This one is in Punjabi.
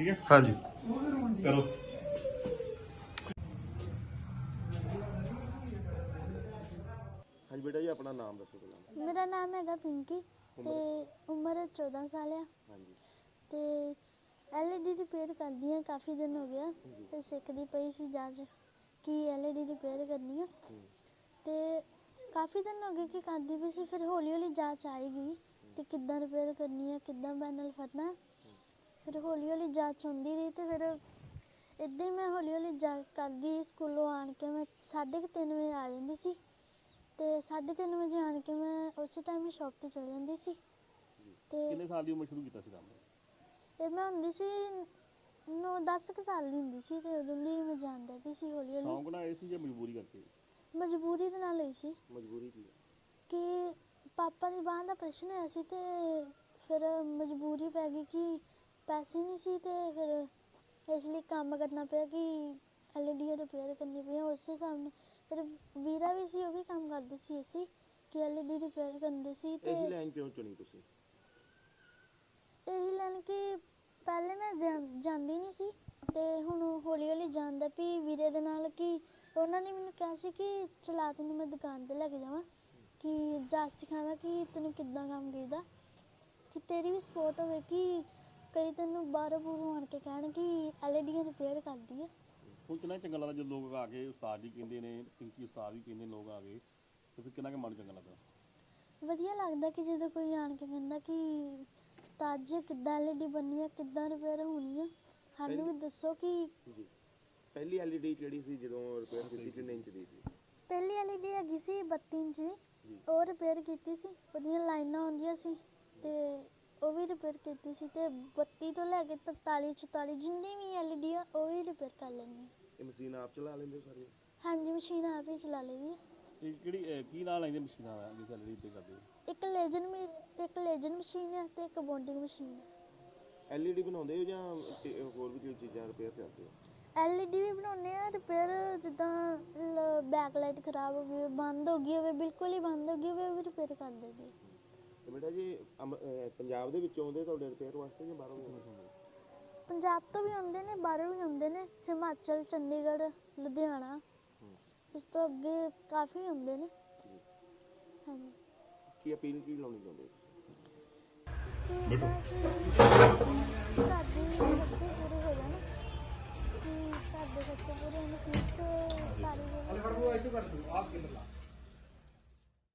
ਠੀਕ ਹੈ? ਹਾਂਜੀ। ਕਰੋ। ਹਾਂਜੀ ਬੇਟਾ ਜੀ ਆਪਣਾ ਨਾਮ ਦੱਸੋ ਪਹਿਲਾਂ। ਮੇਰਾ ਨਾਮ ਹੈਗਾ ਪਿੰਕੀ ਤੇ ਉਮਰ 14 ਸਾਲ ਆ। ਹਾਂਜੀ। ਤੇ ਐਲਈਡੀ ਰਿਪੇਅਰ ਕਰਦੀ ਆ ਕਾਫੀ ਦਿਨ ਹੋ ਗਿਆ ਤੇ ਸਿੱਖਦੀ ਪਈ ਸੀ ਜਾਂਚ ਕਿ ਐਲਈਡੀ ਰਿਪੇਅਰ ਕਰਨੀ ਆ। ਤੇ ਕਾਫੀ ਦਿਨ ਹੋ ਗਏ ਕਿ ਕਰਦੀ ਪਈ ਸੀ ਫਿਰ ਹੌਲੀ ਹੌਲੀ ਜਾਂਚ ਆਏਗੀ ਤੇ ਕਿੱਦਾਂ ਰਿਪੇਅਰ ਕਰਨੀ ਆ ਕਿੱਦਾਂ ਪੈਨਲ ਫੜਨਾ। ਫਿਰ ਹੌਲੀ ਹੌਲੀ ਜਾਂਚ ਹੁੰਦੀ ਰਹੀ ਤੇ ਫਿਰ ਇਦਾਂ ਹੀ ਮੈਂ ਹੌਲੀ ਹੌਲੀ ਜਾ ਕਰਦੀ ਸਕੂਲੋਂ ਆਣ ਕੇ ਮੈਂ 3:30 ਵਜੇ ਆ ਜਾਂਦੀ ਸੀ ਤੇ 3:30 ਵਜੇ ਆਣ ਕੇ ਮੈਂ ਉਸੇ ਟਾਈਮ ਹੀ ਸ਼ਾਪ ਤੇ ਚਲ ਜਾਂਦੀ ਸੀ ਤੇ ਕਿੰਨੇ ਸਾਲ ਦੀ ਉਮਰ ਸ਼ੁਰੂ ਕੀਤਾ ਸੀ ਕੰਮ? ਇਹ ਮੈਂ ਹੁੰਦੀ ਸੀ 9 10 ਕੁ ਸਾਲ ਦੀ ਹੁੰਦੀ ਸੀ ਤੇ ਉਦੋਂ ਦੀ ਮੈਂ ਜਾਣਦਾ ਵੀ ਸੀ ਹੌਲੀ ਹੌਲੀ। ਸ਼ੌਂਕ ਨਾਲ ਆਏ ਸੀ ਜਾਂ ਮਜਬੂਰੀ ਕਰਕੇ? ਮਜਬੂਰੀ ਦੇ ਨਾਲ ਹੋਈ ਸੀ। ਮਜਬੂਰੀ ਕੀ ਹੈ ਕਿ ਪਾਪਾ ਦੀ ਬਾਂਹ ਦਾ ਪ੍ਰਸ਼ਨ ਹੋਇਆ ਸੀ ਤੇ ਫਿਰ ਮਜਬੂਰੀ ਪੈ ਗਈ ਕਿ ਪੈਸੇ ਨਹੀਂ ਸੀ ਤੇ ਫਿਰ ਇਸ ਲਈ ਕੰਮ ਕਰਨਾ ਪਿਆ ਕਿ ਐਲਈਡੀ ਰਿਪੇਅਰ ਕਰਨੀ ਪਈ ਉਸੇ ਨਾਲ ਫਿਰ ਵੀਰਾ ਵੀ ਸੀ ਉਹ ਵੀ ਕੰਮ ਕਰਦੇ ਸੀ ਅਸੀਂ ਕਿ ਐਲਈਡੀ ਰਿਪੇਅਰ ਕਰਦੇ ਸੀ ਤੇ ਇਹੀ ਲਾਈਨ ਕਿਉਂ ਚੁਣੀ ਤੁਸੀਂ? ਇਹੀ ਲੈਣ ਕਿ ਪਹਿਲੇ ਮੈਂ ਜਾਂ- ਜਾਂਦੀ ਨਹੀਂ ਸੀ ਤੇ ਹੁਣ ਹੌਲੀ ਹੌਲੀ ਜਾਣਦਾ ਵੀ ਵੀਰੇ ਦੇ ਨਾਲ ਕਿ ਉਹਨਾਂ ਨੇ ਮੈਨੂੰ ਕਿਹਾ ਸੀ ਕਿ ਚਲਾ ਤੈਨੂੰ ਮੈਂ ਦੁਕਾਨ ਤੇ ਲੈ ਕੇ ਜਾਵਾਂ ਕਿ ਜਾ ਸਿਖਾਵਾਂ ਕਿ ਤੈਨੂੰ ਕਿੱਦਾਂ ਕੰਮ ਕਰੀਦਾ ਕਿ ਤੇਰੀ ਵੀ ਸਪੋਰਟ ਹੋਵੇ ਕਿ ਕਈ ਤੈਨੂੰ ਬਾਹਰੋਂ ਬੂਰੋਂ ਆਣ ਕੇ ਕਹਿਣ ਕਿ ਐਲਈਡੀ ਰਿਪੇਅਰ ਕਰਦੀ ਹੈ ਹੁਣ ਕਿੰਨਾ ਚੰਗਾ ਲੱਗਦਾ ਜਦੋਂ ਲੋਕ ਆ ਕੇ ਉਸਤਾਦ ਜੀ ਕਹਿੰਦੇ ਨੇ ਪਿੰਕੀ ਉਸਤਾਦ ਵੀ ਕਹਿੰਦੇ ਲੋਕ ਆ ਗਏ ਤੇ ਫਿਰ ਕਿੰਨਾ ਕੁ ਮਨ ਚੰਗਾ ਲੱਗਦਾ? ਵਧੀਆ ਲੱਗਦਾ ਕਿ ਜਦੋਂ ਕੋਈ ਆਣ ਕੇ ਕਹਿੰਦਾ ਕਿ ਉਸਤਾਦ ਜੀ ਕਿੱਦਾਂ ਐਲਈਡੀ ਬਣਨੀ ਹੈ ਕਿੱਦਾਂ ਰਿਪੇਅਰ ਹੋਣੀ ਹੈ ਸਾਨੂੰ ਵੀ ਦੱਸੋ ਕਿ ਜੀ। ਪਹਿਲੀ ਐਲਈਡੀ ਕਿਹੜੀ ਸੀ ਜਦੋਂ ਰਿਪੇਅਰ ਕੀਤੀ ਕਿੰਨੇ ਇੰਚ ਦੀ ਸੀ? ਪਹਿਲੀ ਐਲਈਡੀ ਹੈਗੀ ਸੀ 32 ਇੰਚ ਦੀ। ਉਹ ਰਿਪੇਅਰ ਕੀਤੀ ਸੀ ਉਹਦੀਆਂ ਲਾਈਨਾਂ ਹੁੰਦੀਆਂ ਸੀ ਤੇ ਉਹ ਵੀ ਰਿਪੇਅਰ ਕੀਤੀ ਸੀ ਤੇ 32 ਤੋਂ ਲੈ ਕੇ 43 44 ਜਿੰਨੀ ਵੀ ਐਲਈਡੀ ਆ ਉਹ ਵੀ ਰਿਪੇਅਰ ਕਰ ਲੈਣੀ ਇਹ ਮਸ਼ੀਨ ਆਪ ਚਲਾ ਲੈਂਦੇ ਹੋ ਸਾਰੀ ਹਾਂਜੀ ਮਸ਼ੀਨ ਆਪ ਹੀ ਚਲਾ ਲਈਦੀ ਇਹ ਕਿਹੜੀ ਅਹ ਕੀ ਨਾਂ ਲੈਂਦੇ ਮਸ਼ੀਨਾਂ ਦਾ ਜਿਸ ਐਲਡੀ ਤੇ ਕਰਦੇ ਹੋ? ਇੱਕ ਲੇਜਨ ਮੀ ਇੱਕ ਲੇਜਨ ਮਸ਼ੀਨ ਹੈ ਤੇ ਇੱਕ ਬੌਂਡਿੰਗ ਮਸ਼ੀਨ ਹੈ ਐਲਈਡੀ ਬਣਾਉਂਦੇ ਹੋ ਜਾਂ ਤੇ ਹੋਰ ਵੀ ਕੋਈ ਚੀਜ਼ਾਂ ਰਿਪੇਅਰ ਕਰਦੇ ਹੋ? ਐਲਈਡੀ ਵੀ ਬਣਾਉਂਦੇ ਆ ਰਿਪੇਅਰ ਜਿੱਦਾਂ ਬੈਕ ਲਾਈਟ ਖਰਾਬ ਹੋ ਗਈ ਹੋਵੇ, ਬੰਦ ਹੋ ਗਈ ਹੋਵੇ ਬਿਲਕੁਲ ਹੀ ਬੰਦ ਹੋ ਗਈ ਹੋਵੇ ਉਹ ਵੀ ਰਿਪੇਅਰ ਕਰ ਦਿੰਦੀ ਬੇਟਾ ਜੀ ਅਮ- ਅਹ ਪੰਜਾਬ ਦੇ ਵਿੱਚੋਂ ਆਉਂਦੇ ਤੁਹਾਡੇ ਰਿਪੇਅਰ ਵਾਸਤੇ ਜਾਂ ਬਾਹਰੋਂ ਵੀ ਆਉਂਦੇ? ਪੰਜਾਬ ਤੋਂ ਵੀ ਆਉਂਦੇ ਨੇ ਬਾਹਰੋਂ ਵੀ ਆਉਂਦੇ ਨੇ ਹਿਮਾਚਲ ਚੰਡੀਗੜ੍ਹ ਲੁਧਿਆਣਾ। ਇਸ ਤੋਂ ਅੱਗੇ ਕਾਫੀ ਆਉਂਦੇ ਨੇ। ਹਾਂਜੀ। ਕੀ ਅਪੀਲ ਕੀ ਲਾਉਣੀ ਚਾਹੁੰਦੇ ਹੋ? ਕਿ ਏਦਾਂ ਕਿ ਸਾਡੇ ਬੱਚੇ ਪੂਰੇ ਹੋ ਜਾਣ। ਕਿ ਸਾਡੇ ਬੱਚੇ ਪੂਰੇ ਹੋਣ ਫੀਸ ਸਾਰੀ ਜਿਹੜੀ